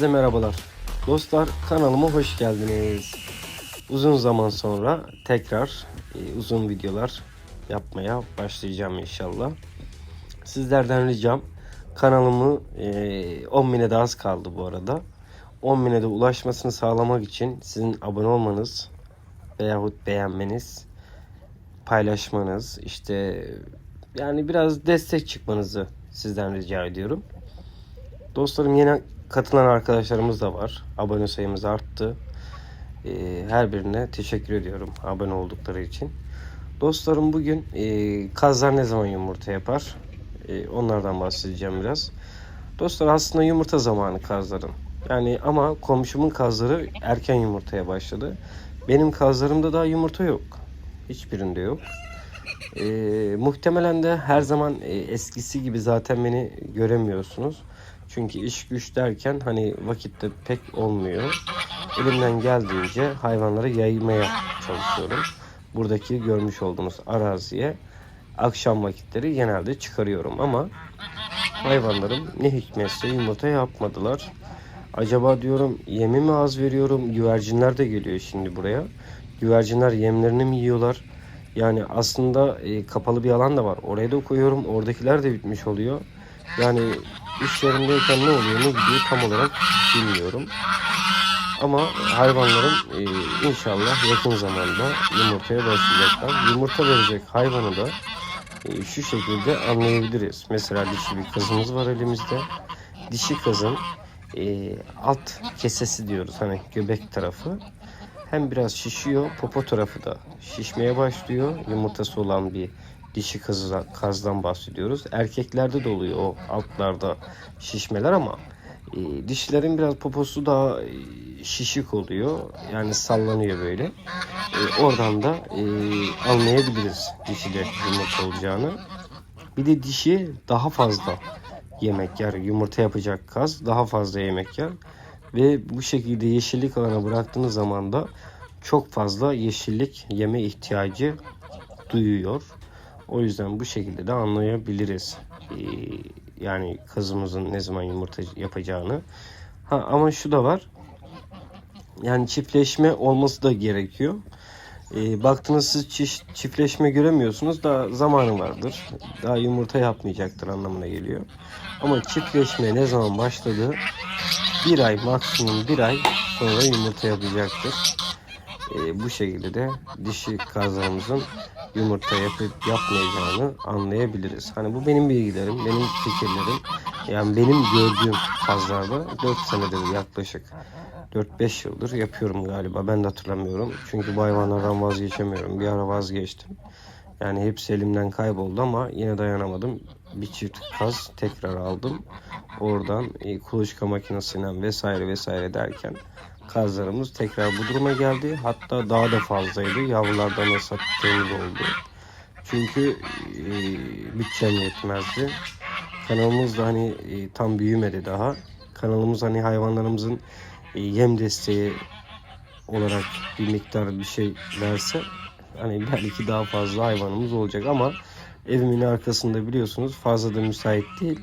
Herkese merhabalar. Dostlar kanalıma hoş geldiniz. Uzun zaman sonra tekrar e, uzun videolar yapmaya başlayacağım inşallah. Sizlerden ricam kanalımı e, 10 bine daha az kaldı bu arada. 10 bine de ulaşmasını sağlamak için sizin abone olmanız veyahut beğenmeniz, paylaşmanız, işte yani biraz destek çıkmanızı sizden rica ediyorum. Dostlarım yeni katılan arkadaşlarımız da var. Abone sayımız arttı. Ee, her birine teşekkür ediyorum abone oldukları için. Dostlarım bugün e, kazlar ne zaman yumurta yapar? E, onlardan bahsedeceğim biraz. Dostlar aslında yumurta zamanı kazların. Yani ama komşumun kazları erken yumurtaya başladı. Benim kazlarımda daha yumurta yok. Hiçbirinde yok. E, muhtemelen de her zaman e, eskisi gibi zaten beni göremiyorsunuz. Çünkü iş güç derken hani vakitte pek olmuyor. Elimden geldiğince hayvanları yaymaya çalışıyorum. Buradaki görmüş olduğunuz araziye akşam vakitleri genelde çıkarıyorum ama hayvanlarım ne hikmetse yumurta yapmadılar. Acaba diyorum yemi mi az veriyorum? Güvercinler de geliyor şimdi buraya. Güvercinler yemlerini mi yiyorlar? Yani aslında e, kapalı bir alan da var. Oraya da koyuyorum. Oradakiler de bitmiş oluyor. Yani iş yerindeyken ne oluyor ne gidiyor tam olarak bilmiyorum. Ama hayvanlarım e, inşallah yakın zamanda yumurtaya başlayacaklar. Yumurta verecek hayvanı da e, şu şekilde anlayabiliriz. Mesela dişi bir kızımız var elimizde. Dişi kızın e, alt kesesi diyoruz hani göbek tarafı. Hem biraz şişiyor, popo tarafı da şişmeye başlıyor. Yumurtası olan bir dişi kazı, kazdan bahsediyoruz. Erkeklerde de oluyor o altlarda şişmeler ama e, dişilerin biraz poposu daha e, şişik oluyor. Yani sallanıyor böyle. E, oradan da e, anlayabiliriz dişide yumurta olacağını. Bir de dişi daha fazla yemek yer. Yumurta yapacak kaz daha fazla yemek yer. Ve bu şekilde yeşillik alana bıraktığınız zaman da çok fazla yeşillik yeme ihtiyacı duyuyor. O yüzden bu şekilde de anlayabiliriz. Ee, yani kızımızın ne zaman yumurta yapacağını. Ha, ama şu da var. Yani çiftleşme olması da gerekiyor. Ee, baktınız siz çiftleşme göremiyorsunuz. Daha zamanı vardır. Daha yumurta yapmayacaktır anlamına geliyor. Ama çiftleşme ne zaman başladı? Bir ay maksimum bir ay sonra yumurta yapacaktır. Ee, bu şekilde de dişi kazlarımızın yumurta yapıp yapmayacağını anlayabiliriz. Hani bu benim bilgilerim, benim fikirlerim. Yani benim gördüğüm kazlarda 4 senedir yaklaşık 4-5 yıldır yapıyorum galiba. Ben de hatırlamıyorum. Çünkü bu hayvanlardan vazgeçemiyorum. Bir ara vazgeçtim. Yani hepsi elimden kayboldu ama yine dayanamadım. Bir çift kaz tekrar aldım. Oradan e, kuluçka makinesinden vesaire vesaire derken kazlarımız tekrar bu duruma geldi. Hatta daha da fazlaydı. Yavrulardan da sattığımız oldu. Çünkü e, bütçem yetmezdi. Kanalımız da hani e, tam büyümedi daha. Kanalımız hani hayvanlarımızın e, yem desteği olarak bir miktar bir şey verse hani belki daha fazla hayvanımız olacak ama evimin arkasında biliyorsunuz fazla da müsait değil.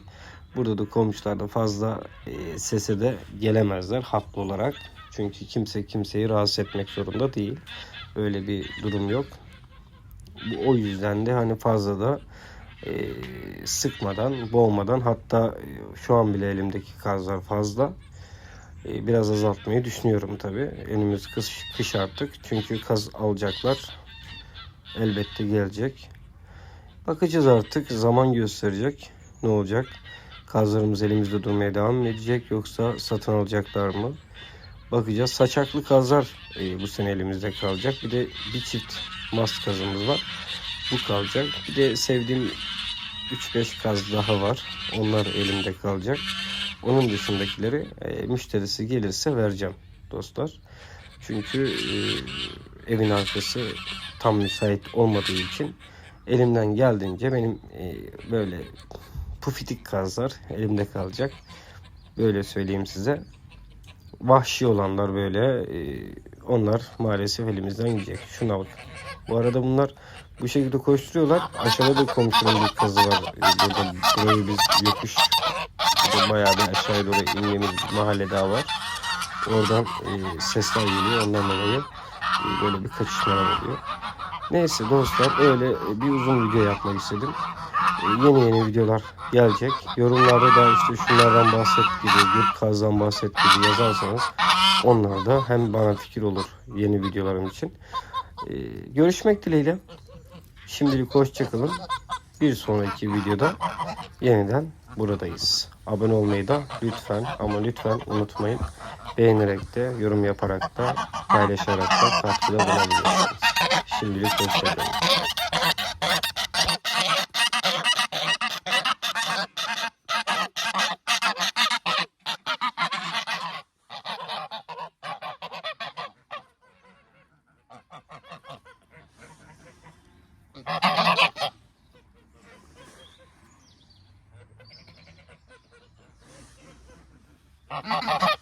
Burada da komşular da fazla e, sese de gelemezler haklı olarak. Çünkü kimse kimseyi rahatsız etmek zorunda değil. Öyle bir durum yok. O yüzden de hani fazla da e, sıkmadan, boğmadan hatta e, şu an bile elimdeki kazlar fazla. E, biraz azaltmayı düşünüyorum tabi. Önümüz kış, kış artık. Çünkü kaz alacaklar. Elbette gelecek. Bakacağız artık. Zaman gösterecek. Ne olacak? Kazlarımız elimizde durmaya devam edecek yoksa satın alacaklar mı? Bakacağız. Saçaklı kazlar e, bu sene elimizde kalacak. Bir de bir çift mast kazımız var. Bu kalacak. Bir de sevdiğim 3-5 kaz daha var. Onlar elimde kalacak. Onun dışındakileri e, müşterisi gelirse vereceğim dostlar. Çünkü e, evin arkası tam müsait olmadığı için elimden geldiğince benim e, böyle pufitik kazlar elimde kalacak. Böyle söyleyeyim size. Vahşi olanlar böyle e, onlar maalesef elimizden gidecek. Şuna bak. Bu arada bunlar bu şekilde koşturuyorlar. Aşağıda da komşunun bir kazı var. E, Burada burayı biz yokuş bayağı bir aşağıya doğru indiğimiz mahalle daha var. Oradan e, sesler geliyor. Ondan dolayı e, böyle bir kaçışmalar oluyor. Neyse dostlar öyle bir uzun video yapmak istedim. E, yeni yeni videolar gelecek. Yorumlarda da işte şunlardan bahset gibi, Gürk Kaz'dan bahset gibi yazarsanız onlar da hem bana fikir olur yeni videolarım için. E, görüşmek dileğiyle. Şimdilik hoşçakalın. Bir sonraki videoda yeniden buradayız. Abone olmayı da lütfen ama lütfen unutmayın. Beğenerek de, yorum yaparak da, paylaşarak da katkıda bulunabilirsiniz. Şimdilik hoşçakalın. Ha ha ha ha!